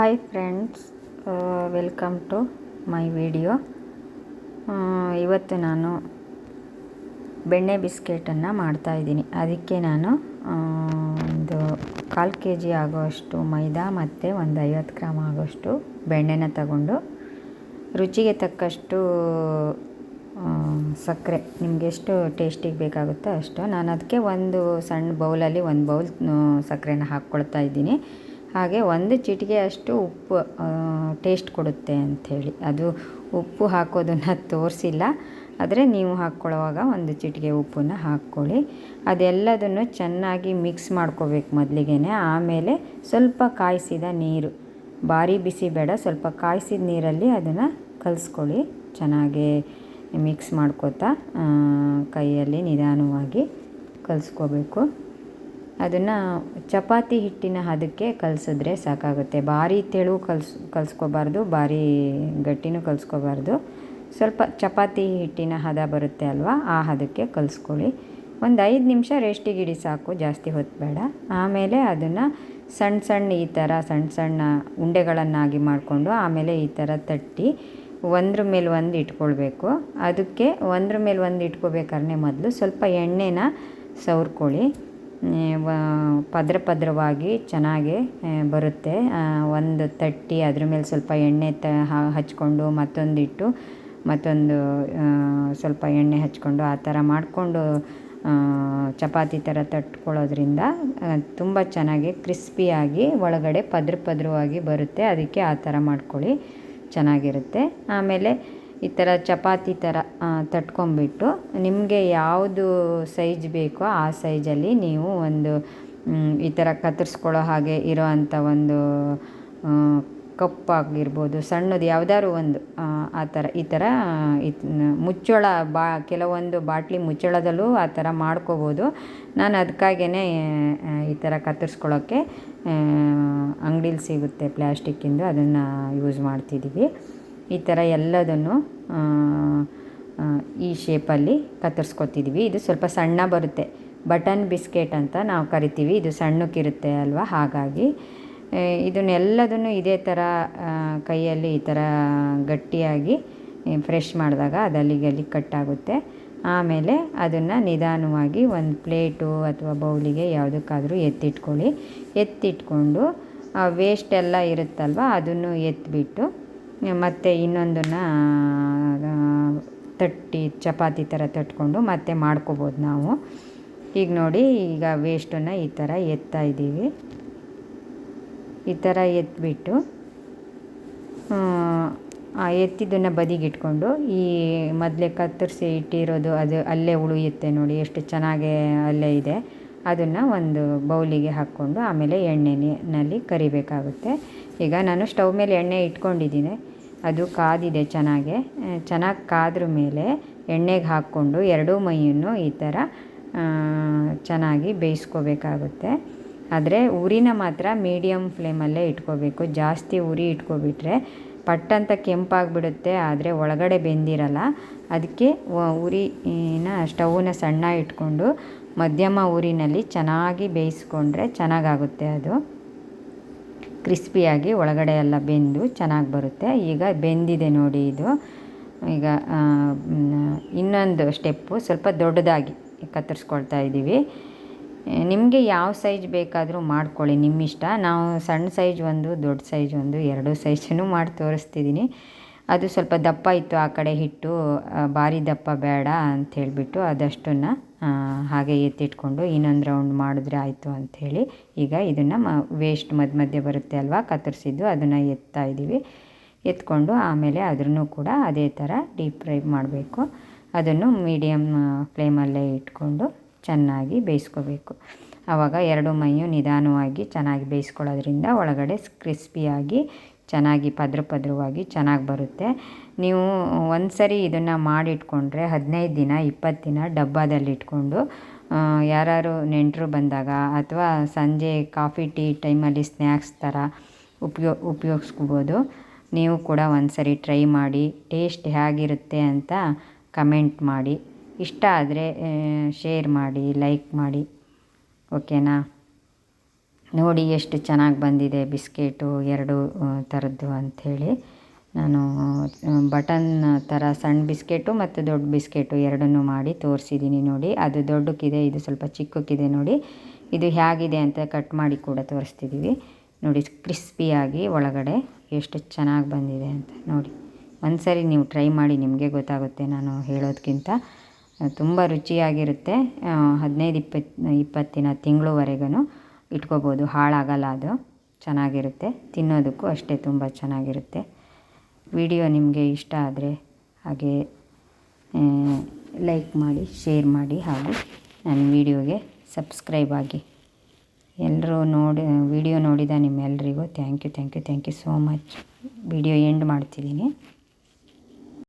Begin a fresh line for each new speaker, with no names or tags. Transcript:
Hi friends welcome to my video ಇವತ್ತು ನಾನು ಬೆಣ್ಣೆ ಬಿಸ್ಕೆಟನ್ನು ಮಾಡ್ತಾಯಿದ್ದೀನಿ ಅದಕ್ಕೆ ನಾನು ಒಂದು ಕಾಲು ಕೆ ಜಿ ಆಗೋಷ್ಟು ಮೈದಾ ಮತ್ತು ಒಂದು ಐವತ್ತು ಗ್ರಾಮ್ ಆಗೋಷ್ಟು ಬೆಣ್ಣೆನ ತಗೊಂಡು ರುಚಿಗೆ ತಕ್ಕಷ್ಟು ಸಕ್ಕರೆ. ನಿಮ್ಗೆ ಎಷ್ಟು ಟೇಸ್ಟಿಗೆ ಬೇಕಾಗುತ್ತೋ ಅಷ್ಟು. ನಾನು ಅದಕ್ಕೆ ಒಂದು ಸಣ್ಣ ಬೌಲಲ್ಲಿ ಒಂದು ಬೌಲ್ ಸಕ್ಕರೆನ ಹಾಕ್ಕೊಳ್ತಾ ಇದ್ದೀನಿ. ಹಾಗೆ ಒಂದು ಚಿಟಿಕೆ ಅಷ್ಟು ಉಪ್ಪು ಟೇಸ್ಟ್ ಕೊಡುತ್ತೆ ಅಂಥೇಳಿ. ಅದು ಉಪ್ಪು ಹಾಕೋದನ್ನು ತೋರಿಸಿಲ್ಲ. ಆದರೆ ನೀವು ಹಾಕ್ಕೊಳ್ಳುವಾಗ ಒಂದು ಚಿಟಿಕೆ ಉಪ್ಪನ್ನು ಹಾಕ್ಕೊಳ್ಳಿ. ಅದೆಲ್ಲದನ್ನು ಚೆನ್ನಾಗಿ ಮಿಕ್ಸ್ ಮಾಡ್ಕೋಬೇಕು ಮೊದಲಿಗೆ ಆಮೇಲೆ ಸ್ವಲ್ಪ ಕಾಯಿಸಿದ ನೀರು, ಭಾರಿ ಬಿಸಿ ಬೇಡ, ಸ್ವಲ್ಪ ಕಾಯಿಸಿದ ನೀರಲ್ಲಿ ಅದನ್ನು ಕಲಿಸ್ಕೊಳ್ಳಿ. ಚೆನ್ನಾಗಿ ಮಿಕ್ಸ್ ಮಾಡ್ಕೋತಾ ಕೈಯಲ್ಲಿ ನಿಧಾನವಾಗಿ ಕಲಿಸ್ಕೋಬೇಕು. ಅದನ್ನು ಚಪಾತಿ ಹಿಟ್ಟಿನ ಹದಕ್ಕೆ ಕಲಸಿದ್ರೆ ಸಾಕಾಗುತ್ತೆ. ಭಾರಿ ತೆಳು ಕಲ್ಸ್, ಕಲಿಸ್ಕೋಬಾರ್ದು, ಭಾರಿ ಗಟ್ಟಿನೂ ಕಲಿಸ್ಕೋಬಾರ್ದು. ಸ್ವಲ್ಪ ಚಪಾತಿ ಹಿಟ್ಟಿನ ಹದ ಬರುತ್ತೆ ಅಲ್ವಾ, ಆ ಹದಕ್ಕೆ ಕಲಿಸ್ಕೊಳ್ಳಿ. ಒಂದು ಐದು ನಿಮಿಷ ರೆಸ್ಟಿಗಿಡಿ ಸಾಕು, ಜಾಸ್ತಿ ಹೊತ್ತು ಬೇಡ ಆಮೇಲೆ ಅದನ್ನು ಸಣ್ಣ ಸಣ್ಣ ಈ ಥರ ಸಣ್ಣ ಸಣ್ಣ ಉಂಡೆಗಳನ್ನಾಗಿ ಮಾಡಿಕೊಂಡು ಆಮೇಲೆ ಈ ಥರ ತಟ್ಟಿ ಒಂದ್ರ ಮೇಲೆ ಒಂದು ಇಟ್ಕೊಳ್ಬೇಕು. ಅದಕ್ಕೆ ಒಂದ್ರ ಮೇಲೆ ಒಂದು ಇಟ್ಕೋಬೇಕಾದ್ರೆ ಮೊದಲು ಸ್ವಲ್ಪ ಎಣ್ಣೆನ ಸವರ್ಕೊಳ್ಳಿ. ಪದ್ರ ಪದ್ರವಾಗಿ ಚೆನ್ನಾಗಿ ಬರುತ್ತೆ. ಒಂದು ತಟ್ಟಿ ಅದ್ರ ಮೇಲೆ ಸ್ವಲ್ಪ ಎಣ್ಣೆ ತ ಹಚ್ಕೊಂಡು ಮತ್ತೊಂದಿಟ್ಟು ಮತ್ತೊಂದು ಸ್ವಲ್ಪ ಎಣ್ಣೆ ಹಚ್ಕೊಂಡು ಆ ಥರ ಮಾಡಿಕೊಂಡು ಚಪಾತಿ ಥರ ತಟ್ಕೊಳ್ಳೋದ್ರಿಂದ ತುಂಬ ಚೆನ್ನಾಗಿ ಕ್ರಿಸ್ಪಿಯಾಗಿ ಒಳಗಡೆ ಪದ್ರ ಪದ್ರವಾಗಿ ಬರುತ್ತೆ. ಅದಕ್ಕೆ ಆ ಥರ ಮಾಡ್ಕೊಳ್ಳಿ. ಚೆನ್ನಾಗಿರುತ್ತೆ. ಆಮೇಲೆ ಈ ಥರ ಚಪಾತಿ ಥರ ತಟ್ಕೊಂಬಿಟ್ಟು ನಿಮಗೆ ಯಾವುದು ಸೈಜ್ ಬೇಕೋ ಆ ಸೈಜಲ್ಲಿ ನೀವು ಒಂದು ಈ ಥರ ಕತ್ತರಿಸ್ಕೊಳ್ಳೋ ಹಾಗೆ ಇರೋ ಅಂಥ ಒಂದು ಕಪ್ ಆಗಿರ್ಬೋದು ಸಣ್ಣದು ಯಾವ್ದಾದ್ರು ಒಂದು ಆ, ಥರ ಈ ಥರ ಮುಚ್ಚಳ ಬಾ ಕೆಲವೊಂದು ಬಾಟ್ಲಿ ಮುಚ್ಚಳದಲ್ಲೂ ಆ ಥರ ಮಾಡ್ಕೋಬೋದು. ನಾನು ಅದಕ್ಕಾಗೇ ಈ ಥರ ಕತ್ತರಿಸ್ಕೊಳ್ಳೋಕ್ಕೆ ಅಂಗಡೀಲಿ ಸಿಗುತ್ತೆ ಪ್ಲ್ಯಾಸ್ಟಿಕ್ಕಿಂದು ಅದನ್ನು ಯೂಸ್ ಮಾಡ್ತಿದ್ದೀವಿ. ಈ ಥರ ಎಲ್ಲದನ್ನು ಈ ಶೇಪಲ್ಲಿ ಕತ್ತರಿಸ್ಕೊತಿದ್ವಿ. ಇದು ಸ್ವಲ್ಪ ಸಣ್ಣ ಬರುತ್ತೆ. ಬಟನ್ ಬಿಸ್ಕೆಟ್ ಅಂತ ನಾವು ಕರಿತೀವಿ. ಇದು ಸಣ್ಣಕ್ಕಿರುತ್ತೆ ಅಲ್ವಾ? ಹಾಗಾಗಿ ಇದನ್ನೆಲ್ಲದನ್ನು ಇದೇ ಥರ ಕೈಯಲ್ಲಿ ಈ ಥರ ಗಟ್ಟಿಯಾಗಿ ಫ್ರೆಶ್ ಮಾಡಿದಾಗ ಅದಲ್ಲಿ ಗಲ್ಲಿ ಕಟ್ಟಾಗುತ್ತೆ ಆಮೇಲೆ ಅದನ್ನು ನಿಧಾನವಾಗಿ ಒಂದು ಪ್ಲೇಟು ಅಥವಾ ಬೌಲಿಗೆ ಯಾವುದಕ್ಕಾದರೂ ಎತ್ತಿಟ್ಕೊಳ್ಳಿ. ಎತ್ತಿಟ್ಕೊಂಡು, ಆ ವೇಸ್ಟ್ ಎಲ್ಲ ಇರುತ್ತಲ್ವ? ಅದನ್ನು ಎತ್ತಿಬಿಟ್ಟು ಮತ್ತು ಇನ್ನೊಂದನ್ನು ತಟ್ಟಿ, ಚಪಾತಿ ಥರ ತಟ್ಕೊಂಡು ಮತ್ತೆ ಮಾಡ್ಕೋಬೋದು ನಾವು. ಈಗ ನೋಡಿ, ಈಗ ವೇಸ್ಟನ್ನು ಈ ಥರ ಎತ್ತಾ ಇದ್ದೀವಿ. ಈ ಥರ ಎತ್ಬಿಟ್ಟು, ಆ ಎತ್ತಿದ್ದನ್ನು ಬದಿಗಿಟ್ಕೊಂಡು, ಈ ಮೊದಲೇ ಕತ್ತರಿಸಿ ಇಟ್ಟಿರೋದು ಅದು ಅಲ್ಲೇ ಉಳಿಯುತ್ತೆ ನೋಡಿ, ಎಷ್ಟು ಚೆನ್ನಾಗಿ ಅಲ್ಲೇ ಇದೆ. ಅದನ್ನು ಒಂದು ಬೌಲಿಗೆ ಹಾಕ್ಕೊಂಡು ಆಮೇಲೆ ಎಣ್ಣೆನಲ್ಲಿ ಕರಿಬೇಕಾಗುತ್ತೆ. ಈಗ ನಾನು ಸ್ಟವ್ ಮೇಲೆ ಎಣ್ಣೆ ಇಟ್ಕೊಂಡಿದ್ದೀನಿ. ಅದು ಕಾದಿದೆ ಚೆನ್ನಾಗೆ. ಚೆನ್ನಾಗಿ ಕಾದ್ರ ಮೇಲೆ ಎಣ್ಣೆಗೆ ಹಾಕ್ಕೊಂಡು ಎರಡೂ ಮೈಯನ್ನು ಈ ಥರ ಚೆನ್ನಾಗಿ ಬೇಯಿಸ್ಕೋಬೇಕಾಗುತ್ತೆ. ಆದರೆ ಉರಿನ ಮಾತ್ರ ಮೀಡಿಯಮ್ ಫ್ಲೇಮಲ್ಲೇ ಇಟ್ಕೋಬೇಕು. ಜಾಸ್ತಿ ಉರಿ ಇಟ್ಕೊಬಿಟ್ರೆ ಪಟ್ಟಂತ ಕೆಂಪಾಗಿಬಿಡುತ್ತೆ, ಆದರೆ ಒಳಗಡೆ ಬೆಂದಿರಲ್ಲ. ಅದಕ್ಕೆ ಉರಿನ ಸ್ಟವ್ನ ಸಣ್ಣ ಇಟ್ಕೊಂಡು ಮಧ್ಯಮ ಊರಿನಲ್ಲಿ ಚೆನ್ನಾಗಿ ಬೇಯಿಸ್ಕೊಂಡ್ರೆ ಚೆನ್ನಾಗಾಗುತ್ತೆ ಅದು. ಕ್ರಿಸ್ಪಿಯಾಗಿ ಒಳಗಡೆ ಎಲ್ಲ ಬೆಂದು ಚೆನ್ನಾಗಿ ಬರುತ್ತೆ. ಈಗ ಬೆಂದಿದೆ ನೋಡಿ ಇದು. ಈಗ ಇನ್ನೊಂದು ಸ್ಟೆಪ್ಪು ಸ್ವಲ್ಪ ದೊಡ್ಡದಾಗಿ ಕತ್ತರಿಸ್ಕೊಳ್ತಾ ಇದ್ದೀವಿ. ನಿಮಗೆ ಯಾವ ಸೈಜ್ ಬೇಕಾದರೂ ಮಾಡ್ಕೊಳ್ಳಿ, ನಿಮ್ಮ ಇಷ್ಟ. ನಾವು ಸಣ್ಣ ಸೈಜ್ ಒಂದು, ದೊಡ್ಡ ಸೈಜ್ ಒಂದು, ಎರಡು ಸೈಜನ್ನು ಮಾಡಿ ತೋರಿಸ್ತಿದ್ದೀನಿ. ಅದು ಸ್ವಲ್ಪ ದಪ್ಪ ಇತ್ತು, ಆ ಕಡೆ ಹಿಟ್ಟು ಭಾರಿ ದಪ್ಪ ಬೇಡ ಅಂತ ಹೇಳಿಬಿಟ್ಟು ಅದಷ್ಟನ್ನು ಹಾಗೆ ಎತ್ತಿಟ್ಕೊಂಡು ಇನ್ನೊಂದು ರೌಂಡ್ ಮಾಡಿದ್ರೆ ಆಯಿತು ಅಂಥೇಳಿ ಈಗ ಇದನ್ನು ಮ ವೇಸ್ಟ್ ಮಧ್ಯ ಮಧ್ಯೆ ಬರುತ್ತೆ ಅಲ್ವಾ? ಕತ್ತರಿಸಿದ್ದು ಅದನ್ನು ಎತ್ತಾ ಇದ್ದೀವಿ. ಎತ್ಕೊಂಡು ಆಮೇಲೆ ಅದನ್ನು ಕೂಡ ಅದೇ ಥರ ಡೀಪ್ ಫ್ರೈ ಮಾಡಬೇಕು. ಅದನ್ನು ಮೀಡಿಯಮ್ ಫ್ಲೇಮಲ್ಲೇ ಇಟ್ಕೊಂಡು ಚೆನ್ನಾಗಿ ಬೇಯಿಸ್ಕೋಬೇಕು. ಆವಾಗ ಎರಡು ಮೈಯು ನಿಧಾನವಾಗಿ ಚೆನ್ನಾಗಿ ಬೇಯಿಸ್ಕೊಳ್ಳೋದ್ರಿಂದ ಒಳಗಡೆ ಕ್ರಿಸ್ಪಿಯಾಗಿ ಚೆನ್ನಾಗಿ ಪದ್ರ ಪದ್ರವಾಗಿ ಚೆನ್ನಾಗಿ ಬರುತ್ತೆ. ನೀವು ಒಂದು ಸರಿ ಇದನ್ನು ಮಾಡಿಟ್ಕೊಂಡ್ರೆ ಹದಿನೈದು ದಿನ, ಇಪ್ಪತ್ತು ದಿನ ಡಬ್ಬಾದಲ್ಲಿಟ್ಕೊಂಡು ಯಾರು ನೆಂಟರು ಬಂದಾಗ ಅಥವಾ ಸಂಜೆ ಕಾಫಿ, ಟೀ ಟೈಮಲ್ಲಿ ಸ್ನ್ಯಾಕ್ಸ್ ಥರ ಉಪಯೋ, ಉಪಯೋಗಿಸ್ಕೋಬೋದು. ನೀವು ಕೂಡ ಒಂದು ಸರಿ ಟ್ರೈ ಮಾಡಿ, ಟೇಸ್ಟ್ ಹೇಗಿರುತ್ತೆ ಅಂತ ಕಮೆಂಟ್ ಮಾಡಿ. ಇಷ್ಟ ಆದರೆ ಶೇರ್ ಮಾಡಿ, ಲೈಕ್ ಮಾಡಿ. ಓಕೆನಾ? ನೋಡಿ ಎಷ್ಟು ಚೆನ್ನಾಗಿ ಬಂದಿದೆ ಬಿಸ್ಕೆಟು ಎರಡು ಥರದ್ದು ಅಂಥೇಳಿ. ನಾನು ಬಟನ್ ಥರ ಸಣ್ಣ ಬಿಸ್ಕೆಟು ಮತ್ತು ದೊಡ್ಡ ಬಿಸ್ಕೆಟು ಎರಡನ್ನೂ ಮಾಡಿ ತೋರಿಸಿದ್ದೀನಿ ನೋಡಿ. ಅದು ದೊಡ್ಡಕ್ಕಿದೆ, ಇದು ಸ್ವಲ್ಪ ಚಿಕ್ಕಕ್ಕಿದೆ ನೋಡಿ. ಇದು ಹೇಗಿದೆ ಅಂತ ಕಟ್ ಮಾಡಿ ಕೂಡ ತೋರಿಸ್ತಿದ್ದೀವಿ. ನೋಡಿ, ಕ್ರಿಸ್ಪಿಯಾಗಿ ಒಳಗಡೆ ಎಷ್ಟು ಚೆನ್ನಾಗಿ ಬಂದಿದೆ ಅಂತ ನೋಡಿ. ಒಂದ್ಸರಿ ನೀವು ಟ್ರೈ ಮಾಡಿ, ನಿಮಗೆ ಗೊತ್ತಾಗುತ್ತೆ ನಾನು ಹೇಳೋದಕ್ಕಿಂತ ತುಂಬ ರುಚಿಯಾಗಿರುತ್ತೆ ಹದಿನೈದು ಇಪ್ಪತ್ತು, ಇಪ್ಪತ್ತಿನ ತಿಂಗಳವರೆಗೂ ಇಟ್ಕೋಬೋದು. ಹಾಳಾಗಲ್ಲ ಅದು. ಚೆನ್ನಾಗಿರುತ್ತೆ. ತಿನ್ನೋದಕ್ಕೂ ಅಷ್ಟೇ ತುಂಬ ಚೆನ್ನಾಗಿರುತ್ತೆ. ವಿಡಿಯೋ ನಿಮಗೆ ಇಷ್ಟ ಆದರೆ ಹಾಗೆ ಲೈಕ್ ಮಾಡಿ, ಶೇರ್ ಮಾಡಿ ಹಾಗೂ ನನ್ನ ವಿಡಿಯೋಗೆ ಸಬ್ಸ್ಕ್ರೈಬ್ ಆಗಿ. ಎಲ್ಲರೂ ನೋಡಿ, ವಿಡಿಯೋ ನೋಡಿದ ನಿಮ್ಮೆಲ್ಲರಿಗೂ thank you thank you thank you so much video end ಮಾಡ್ತಿದ್ದೀನಿ.